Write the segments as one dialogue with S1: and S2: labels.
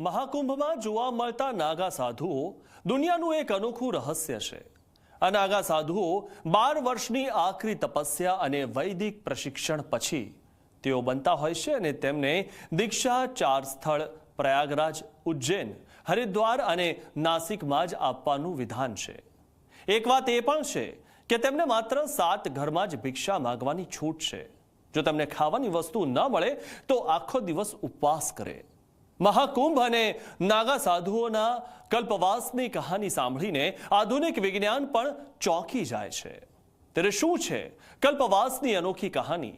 S1: મહાકુંભમાં જોવા મળતા નાગા સાધુઓ દુનિયાનું એક અનોખું રહસ્ય છે. આ નાગા સાધુઓ બાર વર્ષની આખરી તપસ્યા અને વૈદિક પ્રશિક્ષણ પછી તેઓ બનતા હોય છે અને તેમને દીક્ષા ચાર સ્થળ, પ્રયાગરાજ, ઉજ્જૈન, હરિદ્વાર અને નાસિકમાં જ આપવાનું વિધાન છે. એક વાત એ પણ છે કે તેમને માત્ર સાત ઘરમાં જ ભિક્ષા માંગવાની છૂટ છે. જો તમને ખાવાની વસ્તુ ન મળે તો આખો દિવસ ઉપવાસ કરે. મહાકુંભ અને નાગા સાધુઓના કલ્પવાસની કહાની સાંભળીને આધુનિક વિજ્ઞાન પણ ચોંકી જાય છે. ત્યારે શું છે કલ્પવાસની અનોખી કહાની?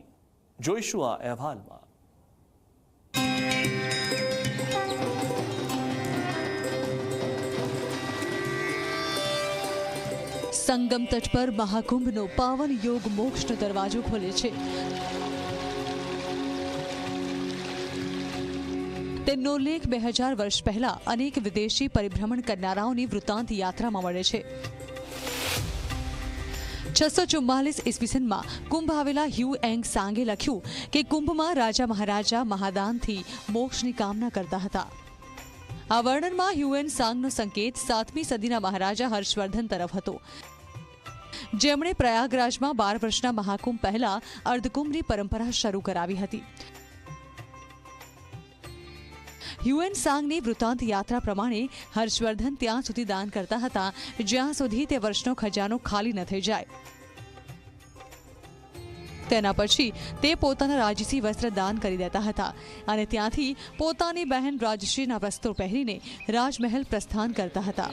S1: જોઈશું આ અહેવાલમાં.
S2: સંગમ તટ પર મહાકુંભનો પાવન યોગ મોક્ષનો દરવાજો ખોલે છે. તેમનો ઉલ્લેખ બે હજાર વર્ષ પહેલા અનેક વિદેશી પરિભ્રમણ કરનારાઓની વૃત્તાંત યાત્રામાં મળે છે. છસો ચુમ્માલીસ ઈસવીસનમાં કુંભ આવેલા હ્યુ એંગ સાંગે લખ્યું કે કુંભમાં રાજા મહારાજા મહાદાનથી મોક્ષની કામના કરતા હતા. આ વર્ણનમાં હ્યુએન સાંગનો સંકેત સાતમી સદીના મહારાજા હર્ષવર્ધન તરફ હતો. જેમણે પ્રયાગરાજમાં બાર વર્ષના મહાકુંભ પહેલા અર્ધકુંભની પરંપરા શરૂ કરાવી હતી. હ્યુએન સાંગની વૃત્તાંત યાત્રા પ્રમાણે હર્ષવર્ધન ત્યાં સુધી દાન કરતા હતા, જ્યાં સુધી તે વર્ષનો ખજાનો ખાલી ન થઈ જાય. તેના પછી તે પોતાના રાજસી વસ્ત્ર દાન કરી દેતા હતા અને ત્યાંથી પોતાની બહેન રાજશ્રીના વસ્ત્રો પહેરીને રાજમહેલ પ્રસ્થાન કરતા હતા.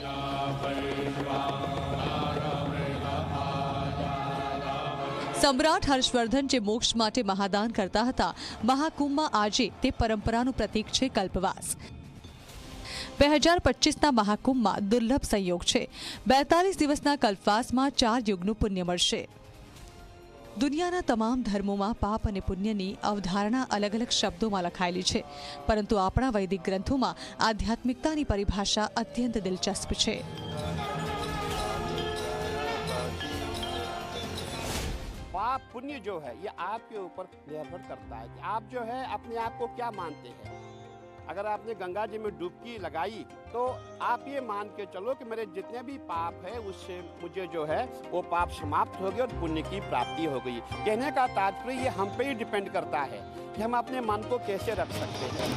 S2: સમ્રાટ હર્ષવર્ધન જે મોક્ષ માટે મહાદાન કરતા હતા. મહાકુંભમાં આજે તે પરંપરાનું પ્રતીક છે કલ્પવાસ. બે હજાર પચીસના મહાકુંભમાં દુર્લભ સંયોગ છે. બેતાલીસ દિવસના કલ્પવાસમાં ચાર યુગનું પુણ્ય મળશે. દુનિયાના તમામ ધર્મોમાં પાપ અને પુણ્યની અવધારણા અલગ અલગ શબ્દોમાં લખાયેલી છે. પરંતુ આપણા વૈદિક ગ્રંથોમાં આધ્યાત્મિકતાની પરિભાષા અત્યંત દિલચસ્પ છે.
S3: पुण्य जो है, ये आपके ऊपर निर्भर करता है कि आप जो है, अपने आप को क्या मानते हैं। अगर आपने गंगा जी में डुबकी लगाई तो आप ये मान के चलो कि मेरे जितने भी पाप है, उससे मुझे जो है, वो पाप समाप्त हो गए और पुण्य की प्राप्ति हो गई। कहने का तात्पर्य, ये हम पे ही डिपेंड करता है कि हम अपने मन को कैसे रख सकते हैं।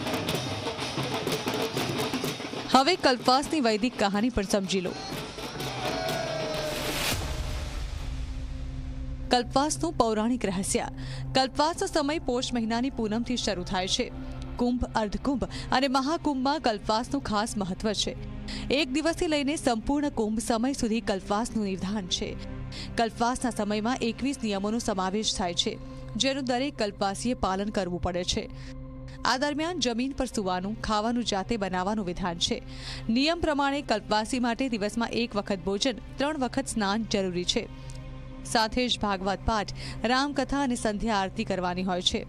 S2: हवे कल्पासनी वैदिक कहानी पर समझी लो। કલ્પવાસનું પૌરાણિક રહસ્ય. કલ્પવાસનો સમય પોષ મહિનાની પૂનમથી શરૂ થાય છે. કુંભ, અર્ધકુંભ અને મહાકુંભમાં કલ્પવાસનું ખાસ મહત્વ છે. એક દિવસથી લઈને સંપૂર્ણ કુંભ સમય સુધી કલ્પવાસનું નિર્ધાન છે. કલ્પવાસના સમયમાં એકવીસ નિયમોનો સમાવેશ થાય છે, જેનું દરેક કલ્પવાસીએ પાલન કરવું પડે છે. આ દરમિયાન જમીન પર સૂવાનું, ખાવાનું જાતે બનાવવાનું વિધાન છે. નિયમ પ્રમાણે કલ્પવાસી માટે દિવસમાં એક વખત ભોજન, ત્રણ વખત સ્નાન જરૂરી છે. સાથે જ ભાગવત પાઠ, રામકથા અને સંધ્યા આરતી કરવાની હોય છે.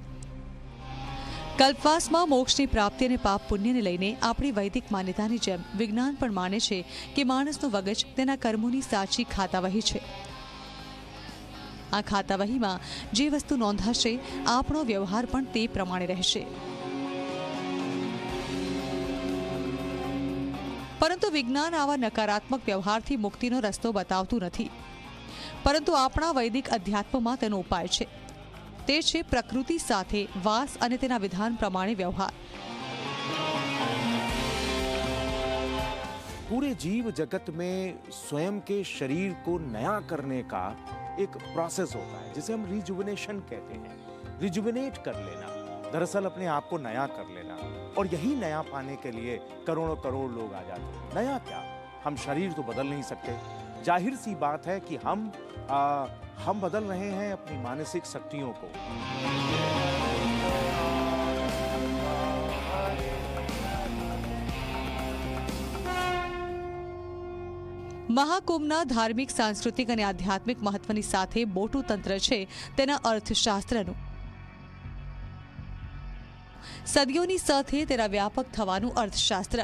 S2: કલ્પવાસમાં મોક્ષની પ્રાપ્તિ અને પાપ પુણ્યને લઈને આપણી વૈદિક માન્યતાની જેમ વિજ્ઞાન પણ માને છે કે માણસનું વગજ તેના કર્મોની સાચી ખાતાવહી છે. આ ખાતાવહીમાં જે વસ્તુ નોંધાશે, આપણો વ્યવહાર પણ તે પ્રમાણે રહેશે. પરંતુ વિજ્ઞાન આવા નકારાત્મક વ્યવહારથી મુક્તિનો રસ્તો બતાવતું નથી. પરંતુ આપણા વૈદિક અધ્યાત્મમાં તેનો ઉપાય છે તે છે પ્રકૃતિ સાથે વાસ અને તેના વિધાન પ્રમાણે વ્યવહાર
S4: पूरे जीव जगत में स्वयं के शरीर को नया करने का एक प्रोसेस होता है जिसे हम रिजुविनेशन कहते हैं रिजुविनेट कर लेना दरअसल अपने आप को नया कर लेना और यही नया पाने के लिए करोड़ों करोड़ लोग आ जाते हैं नया क्या हम शरीर तो बदल नहीं सकते जाहिर सी बात है कि हम आ, हम बदल रहे हैं अपनी मानसिक शक्तियों को
S2: મહાકુંભના ધાર્મિક સાંસ્કૃતિક અને આધ્યાત્મિક મહત્વની સાથે મોટું તંત્ર છે તેના અર્થશાસ્ત્રનું સદીઓની સાથે તેના વ્યાપક થવાનું અર્થશાસ્ત્ર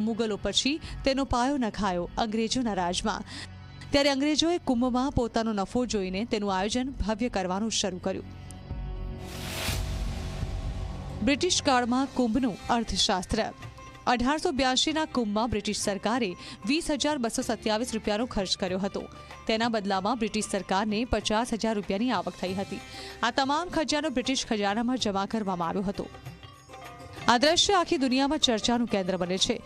S2: મુગલો પછી તેનો પાયો નખાયો અંગ્રેજોના રાજમાં. ત્યારે અંગ્રેજોએ કુંભમાં પોતાનો નફો જોઈને તેનું આયોજન ભવ્ય કરવાનું શરૂ કર્યું. બ્રિટિશ કાળમાં કુંભનું અર્થશાસ્ત્ર. અઢારસો બ્યાસીના કુંભમાં બ્રિટિશ સરકારે વીસ હજાર બસો સત્યાવીસ રૂપિયાનો ખર્ચ કર્યો હતો. તેના બદલામાં બ્રિટિશ સરકારને પચાસ હજાર રૂપિયાની આવક થઈ હતી. આ તમામ ખજાનો બ્રિટિશ ખજાનામાં જમા કરવામાં આવ્યો હતો. આ દ્રશ્ય આખી દુનિયામાં ચર્ચાનું કેન્દ્ર બને છે.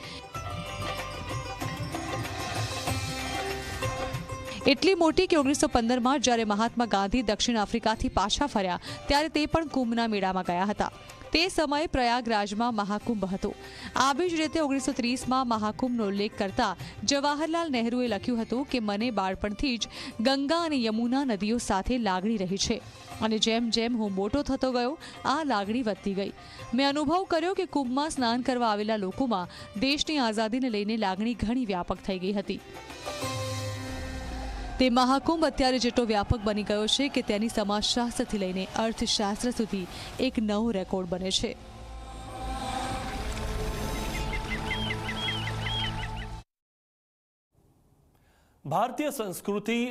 S2: એટલી મોટી કે ઓગણીસો પંદરમાં જ્યારે મહાત્મા ગાંધી દક્ષિણ આફ્રિકાથી પાછા ફર્યા, ત્યારે તે પણ કુંભના મેળામાં ગયા હતા. તે સમયે પ્રયાગરાજમાં મહાકુંભ હતો. આવી જ રીતે ઓગણીસો ત્રીસમાં મહાકુંભનો ઉલ્લેખ કરતા જવાહરલાલ નહેરુએ લખ્યું હતું કે, મને બાળપણથી જ ગંગા અને યમુના નદીઓ સાથે લાગણી રહી છે અને જેમ જેમ હું મોટો થતો ગયો, આ લાગણી વધતી ગઈ. મેં અનુભવ કર્યો કે કુંભમાં સ્નાન કરવા આવેલા લોકોમાં દેશની આઝાદીને લઈને લાગણી ઘણી વ્યાપક થઈ ગઈ હતી. તે મહાકુંભ અત્યારે જેટલો વ્યાપક બની ગયો છે કે તેની સમાજશાસ્ત્રથી લઈને અર્થશાસ્ત્ર સુધી એક નવો રેકોર્ડ બને છે.
S1: ભારતીય સંસ્કૃતિ